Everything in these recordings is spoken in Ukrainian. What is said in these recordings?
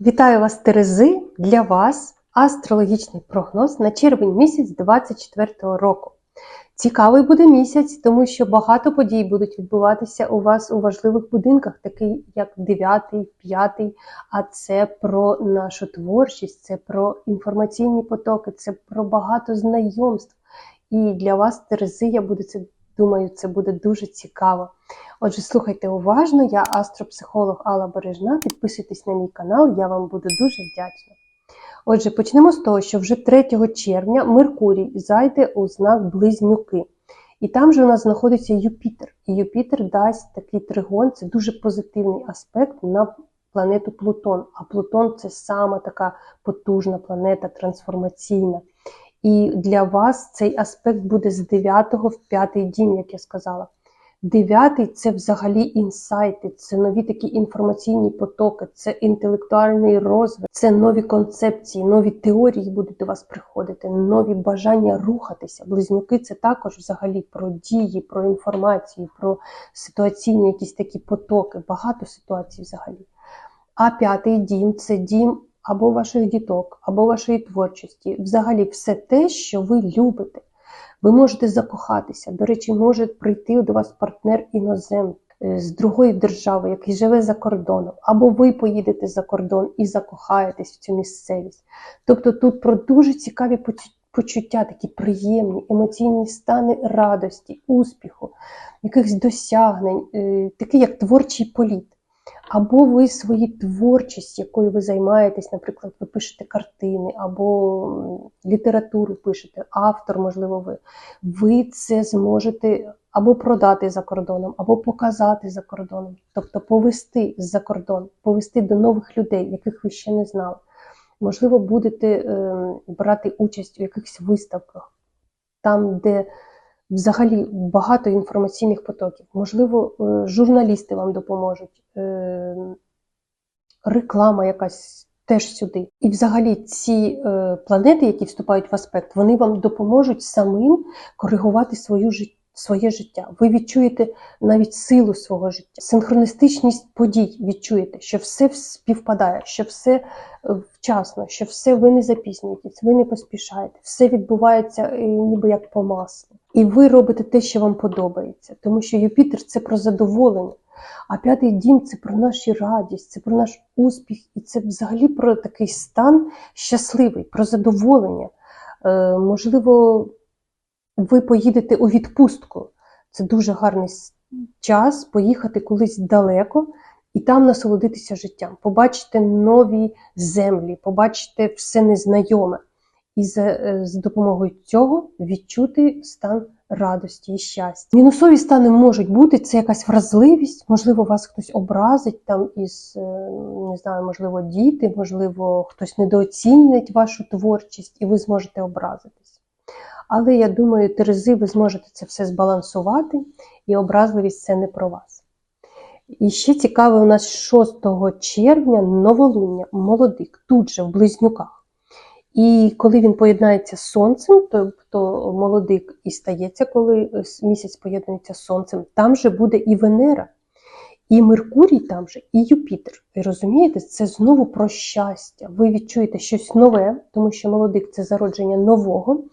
Вітаю вас, Терези! Для вас астрологічний прогноз на червень місяць 24 року. Цікавий буде місяць, тому що багато подій будуть відбуватися у вас у важливих будинках, такий як 9, 5, а це про нашу творчість, це про інформаційні потоки, це про багато знайомств. І для вас, Терези, я буду це думаю, це буде дуже цікаво. Отже, слухайте уважно, я астропсихолог Алла Бережна. Підписуйтесь на мій канал, я вам буду дуже вдячна. Отже, почнемо з того, що вже 3 червня Меркурій зайде у знак Близнюки. І там же у нас знаходиться Юпітер. І Юпітер дасть такий тригон, це дуже позитивний аспект на планету Плутон. А Плутон це саме така потужна планета, трансформаційна. І для вас цей аспект буде з 9 в 5 дім, як я сказала. Дев'ятий це взагалі інсайти, це нові такі інформаційні потоки, це інтелектуальний розвиток, це нові концепції, нові теорії будуть до вас приходити, нові бажання рухатися. Близнюки це також взагалі про дії, про інформацію, про ситуаційні якісь такі потоки, багато ситуацій взагалі. А п'ятий дім це дім або ваших діток, або вашої творчості, взагалі все те, що ви любите. Ви можете закохатися. До речі, може прийти до вас партнер іноземний з другої держави, який живе за кордоном, або ви поїдете за кордон і закохаєтесь в цю місцевість. Тобто тут про дуже цікаві почуття, такі приємні, емоційні стани радості, успіху, якихось досягнень, такий як творчий політ. Або ви свої творчість, якою ви займаєтесь, наприклад, ви пишете картини, або літературу пишете, автор, можливо, ви. Ви це зможете або продати за кордоном, або показати за кордоном, тобто повести за кордон, повести до нових людей, яких ви ще не знали. Можливо, будете е, брати участь у якихось виставках, там, де Взагалі багато інформаційних потоків. Можливо, е, журналісти вам допоможуть, е, реклама якась теж сюди. І взагалі ці е, планети, які вступають в аспект, вони вам допоможуть самим коригувати свою життя. Своє життя. Ви відчуєте навіть силу свого життя, синхроністичність подій відчуєте, що все співпадає, що все вчасно, що все ви не запізнюєтесь, ви не поспішаєте, все відбувається ніби як по маслу. І ви робите те, що вам подобається, тому що Юпітер це про задоволення. А п'ятий дім це про нашу радість, це про наш успіх, і це взагалі про такий стан щасливий, про задоволення. Е, Можливо, ви поїдете у відпустку. Це дуже гарний час поїхати кудись далеко і там насолодитися життям, побачити нові землі, побачити все незнайоме. І з, е, з допомогою цього відчути стан радості і щастя. Мінусові стани можуть бути це якась вразливість, можливо, вас хтось образить там із е, не знаю, можливо, діти, можливо, хтось недооцінить вашу творчість, і ви зможете образитись. Але я думаю, Терези, ви зможете це все збалансувати, і образливість це не про вас. І ще цікаве, у нас 6 червня новолуння, молодик, тут же в близнюках. І коли він поєднається з сонцем, тобто молодик і стається, коли місяць поєднується з сонцем, там же буде і Венера, і Меркурій там же, і Юпітер. Ви розумієте, це знову про щастя. Ви відчуєте щось нове, тому що молодик це зародження нового,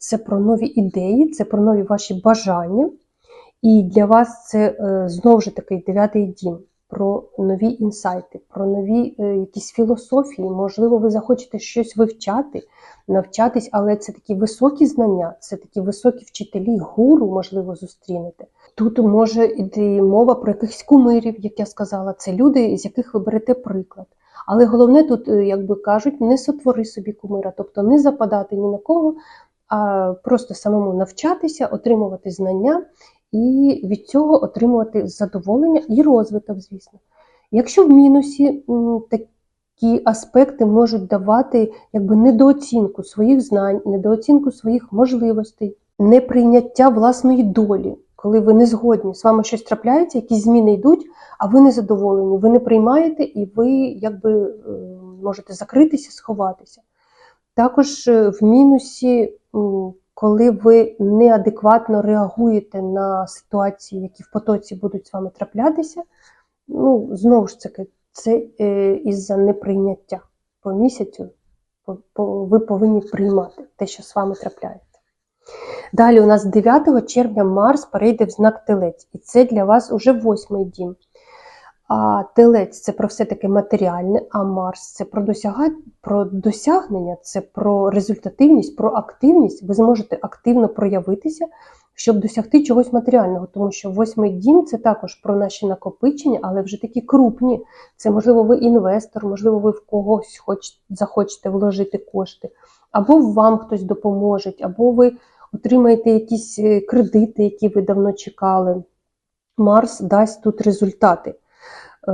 це про нові ідеї, це про нові ваші бажання. І для вас це е, знову ж такий дев'ятий дім про нові інсайти, про нові е, якісь філософії. Можливо, ви захочете щось вивчати, навчатись, але це такі високі знання, це такі високі вчителі, гуру, можливо, зустрінете. Тут може йти мова про якихось кумирів, як я сказала, це люди, з яких ви берете приклад. Але головне тут, е, як би кажуть, не сотвори собі кумира, тобто не западати ні на кого, а просто самому навчатися, отримувати знання і від цього отримувати задоволення і розвиток, звісно. Якщо в мінусі такі аспекти можуть давати якби недооцінку своїх знань, недооцінку своїх можливостей, неприйняття власної долі, коли ви не згодні, з вами щось трапляється, якісь зміни йдуть, а ви не задоволені, ви не приймаєте і ви якби е, можете закритися, сховатися. Також е, в мінусі коли ви неадекватно реагуєте на ситуації, які в потоці будуть з вами траплятися, ну, знову ж таки, Це е, із-за неприйняття. По місяцю ви повинні приймати те, що з вами трапляється. Далі у нас 9 червня Марс перейде в знак Телець, і це для вас уже восьмий дім. А телець це про все таки матеріальне, а Марс це про, досяга... про досягнення, це про результативність, про активність. Ви зможете активно проявитися, щоб досягти чогось матеріального, тому що восьмий дім це також про наші накопичення, але вже такі крупні. Це можливо ви інвестор, можливо, ви в когось хоч... захочете вложити кошти, або вам хтось допоможе, або ви отримаєте якісь е, кредити, які ви давно чекали. Марс дасть тут результати. Е,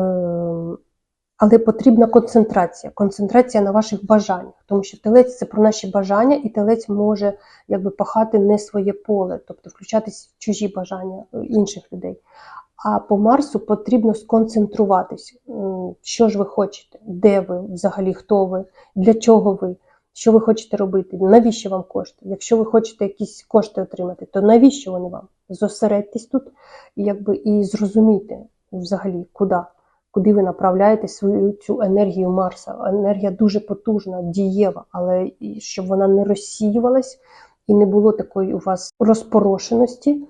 Але потрібна концентрація, концентрація на ваших бажаннях, тому що телець це про наші бажання, і телець може якби пахати не своє поле, тобто включатись в чужі бажання е, інших людей. А по Марсу потрібно сконцентруватись, що ж ви хочете, де ви взагалі, хто ви, для чого ви, що ви хочете робити, навіщо вам кошти. Якщо ви хочете якісь кошти отримати, то навіщо вони вам? Зосередьтесь тут якби і зрозумійте взагалі, куди, куди ви направляєте свою цю енергію Марса. Енергія дуже потужна, дієва, але щоб вона не розсіювалась і не було такої у вас розпорошеності,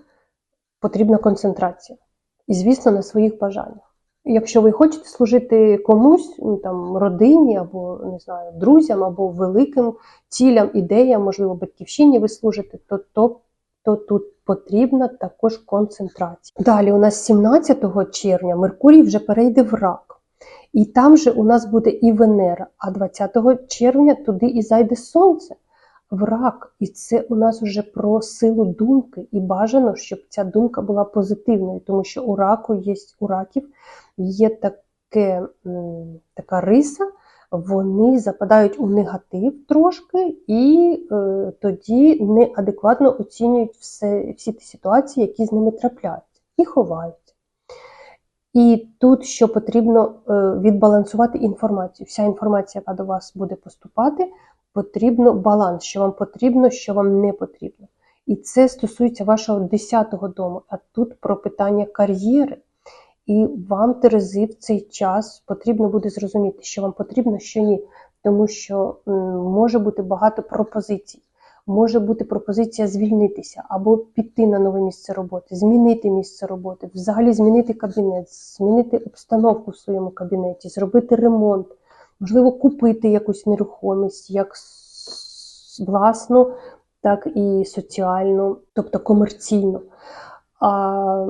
потрібна концентрація. І, звісно, на своїх бажаннях. Якщо ви хочете служити комусь, ну, там, родині або не знаю, друзям, або великим цілям, ідеям, можливо, батьківщині ви служите, то, то, то тут потрібна також концентрація. Далі, у нас 17 червня Меркурій вже перейде в рак. І там же у нас буде і Венера, а 20 червня туди і зайде Сонце в рак. І це у нас вже про силу думки. І бажано, щоб ця думка була позитивною, тому що у раку є у раків є таке, така риса, вони западають у негатив трошки, і е, тоді неадекватно оцінюють все, всі ті ситуації, які з ними трапляються, і ховаються. І тут що потрібно е, відбалансувати інформацію. Вся інформація, яка до вас буде поступати, потрібно баланс, що вам потрібно, що вам не потрібно. І це стосується вашого 10-го дому, а тут про питання кар'єри. І вам, Терези, в цей час потрібно буде зрозуміти, що вам потрібно, що ні. Тому що може бути багато пропозицій. Може бути пропозиція звільнитися або піти на нове місце роботи, змінити місце роботи, взагалі змінити кабінет, змінити обстановку в своєму кабінеті, зробити ремонт, можливо, купити якусь нерухомість, як власну, так і соціальну, тобто комерційну. А,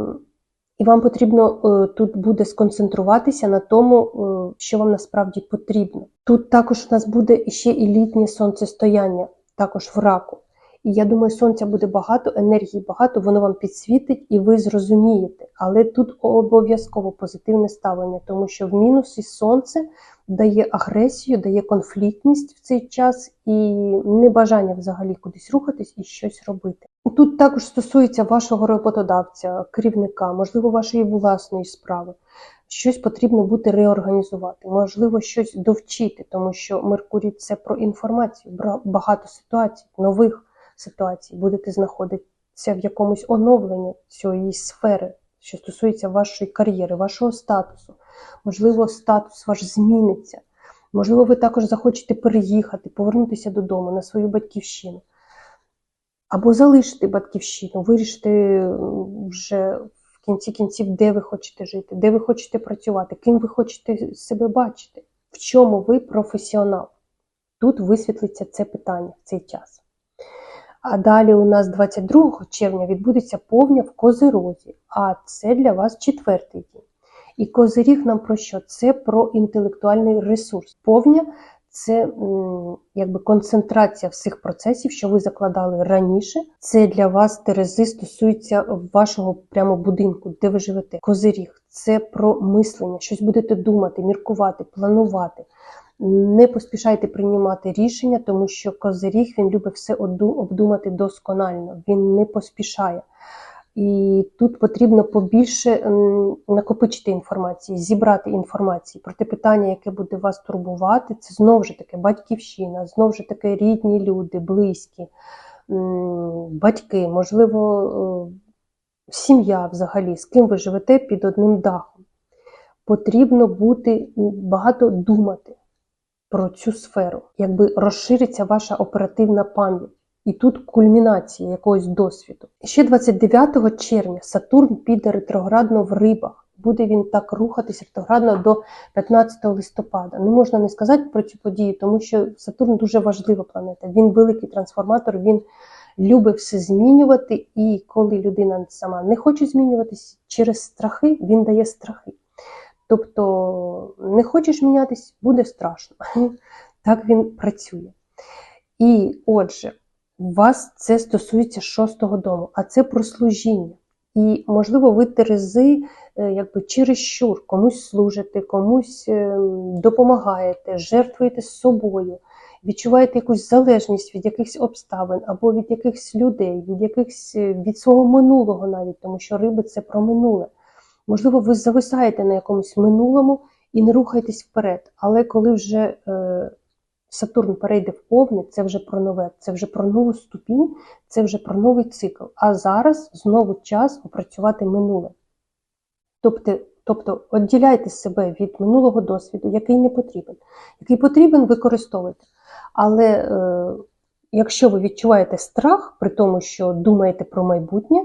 і вам потрібно е, тут буде сконцентруватися на тому, е, що вам насправді потрібно. Тут також у нас буде ще і літнє сонцестояння, також в раку. І я думаю, сонця буде багато, енергії багато, воно вам підсвітить і ви зрозумієте. Але тут обов'язково позитивне ставлення, тому що в мінусі сонце дає агресію, дає конфліктність в цей час і небажання взагалі кудись рухатись і щось робити. Тут також стосується вашого роботодавця, керівника, можливо, вашої власної справи. Щось потрібно буде реорганізувати, можливо, щось довчити, тому що Меркурій це про інформацію, багато ситуацій, нових ситуацій. Будете знаходитися в якомусь оновленні цієї сфери, що стосується вашої кар'єри, вашого статусу. Можливо, статус ваш зміниться. Можливо, ви також захочете переїхати, повернутися додому на свою батьківщину. Або залишити батьківщину, вирішити вже в кінці кінців, де ви хочете жити, де ви хочете працювати, ким ви хочете себе бачити, в чому ви професіонал. Тут висвітлиться це питання в цей час. А далі у нас 22 червня відбудеться повня в Козирозі, а це для вас четвертий день. І Козиріг нам про що? Це про інтелектуальний ресурс. Повня це якби концентрація всіх процесів, що ви закладали раніше. Це для вас Терези стосується вашого прямо будинку, де ви живете. Козиріг це про мислення, щось будете думати, міркувати, планувати. Не поспішайте приймати рішення, тому що козиріг він любить все обдумати досконально, він не поспішає. І тут потрібно побільше накопичити інформації, зібрати інформації про те питання, яке буде вас турбувати. Це знову ж таки батьківщина, знову ж таки рідні люди, близькі, батьки, можливо, е, сім'я взагалі, з ким ви живете під одним дахом. потрібно бути багато думати про цю сферу, якби розшириться ваша оперативна пам'ять. І тут кульмінація якогось досвіду. Ще 29 червня Сатурн піде ретроградно в рибах. Буде він так рухатись ретроградно до 15 листопада. Не можна не сказати про цю подію, тому що Сатурн дуже важлива планета. Він великий трансформатор, він любить все змінювати. І коли людина сама не хоче змінюватись через страхи, він дає страхи. Тобто не хочеш мінятись, буде страшно. Так він працює. І отже, у вас це стосується шостого дому, а це про служіння. І, можливо, ви терези е, якби чересчур, комусь служите, комусь е, допомагаєте, жертвуєте з собою, відчуваєте якусь залежність від якихось обставин або від якихось людей, від якихось е, від свого минулого навіть, тому що риби це про минуле. Можливо, ви зависаєте на якомусь минулому і не рухаєтесь вперед. Але коли вже е, Сатурн перейде в повне, це вже про нове, це вже про нову ступінь, це вже про новий цикл. А зараз знову час опрацювати минуле. Тобто, тобто відділяйте себе від минулого досвіду, який не потрібен. Який потрібен, використовуйте. Але е, якщо ви відчуваєте страх, при тому, що думаєте про майбутнє,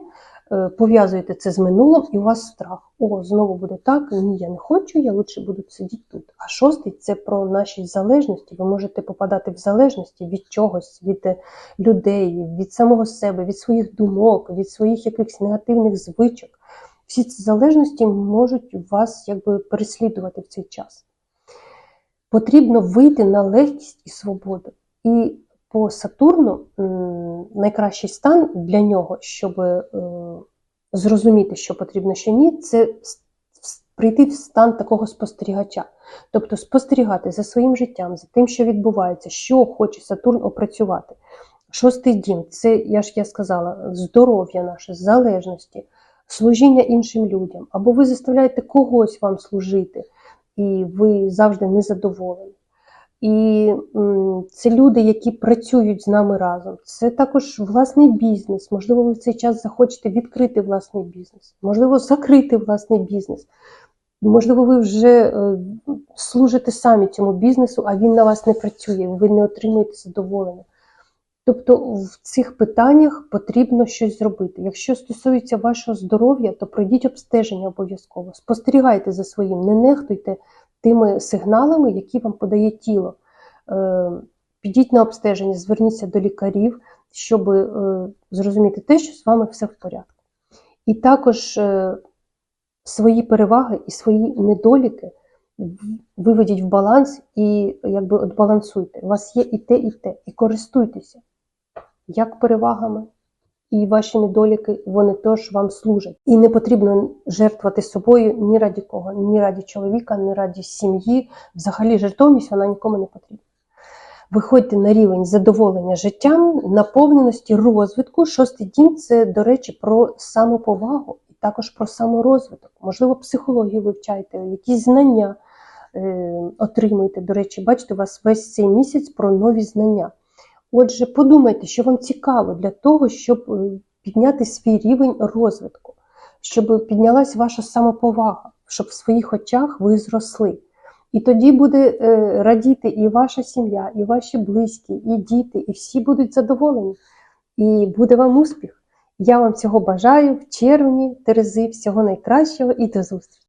пов'язуєте це з минулим, і у вас страх. О, знову буде так, ні, я не хочу, я лучше буду сидіти тут. А шостий це про наші залежності. Ви можете попадати в залежності від чогось, від е, людей, від самого себе, від своїх думок, від своїх якихось негативних звичок. Всі ці залежності можуть вас якби переслідувати в цей час. Потрібно вийти на легкість і свободу. І по Сатурну найкращий стан для нього, щоб е, зрозуміти, що потрібно, що ні, це прийти в стан такого спостерігача. Тобто спостерігати за своїм життям, за тим, що відбувається, що хоче Сатурн опрацювати. Шостий дім це, я ж я сказала, здоров'я наше, залежності, служіння іншим людям. Або ви заставляєте когось вам служити, і ви завжди незадоволені. І це люди, які працюють з нами разом. Це також власний бізнес. Можливо, ви в цей час захочете відкрити власний бізнес, можливо, закрити власний бізнес. Можливо, ви вже е, служите самі цьому бізнесу, а він на вас не працює, ви не отримуєте задоволення. Тобто в цих питаннях потрібно щось зробити. Якщо стосується вашого здоров'я, то пройдіть обстеження обов'язково. Спостерігайте за своїм, не нехтуйте тими сигналами, які вам подає тіло. Е, Підіть на обстеження, зверніться до лікарів, щоб е, зрозуміти те, що з вами все в порядку. І також е, свої переваги і свої недоліки виведіть в баланс і якби от балансуйте. У вас є і те, і те, і користуйтеся як перевагами, і ваші недоліки вони теж вам служать. І не потрібно жертвувати собою ні раді кого, ні раді чоловіка, ні раді сім'ї. Взагалі, жертовність вона нікому не потрібна. Виходьте на рівень задоволення життям, наповненості, розвитку. Шостий дім це, до речі, про самоповагу і також про саморозвиток. Можливо, психологію вивчайте, якісь знання е, отримуєте. До речі, бачите, у вас весь цей місяць про нові знання. Отже, подумайте, що вам цікаво для того, щоб е, підняти свій рівень розвитку, щоб піднялась ваша самоповага, щоб в своїх очах ви зросли. І тоді буде е, радіти і ваша сім'я, і ваші близькі, і діти, і всі будуть задоволені. І буде вам успіх. Я вам цього бажаю в червні, Терези, всього найкращого і до зустрічі!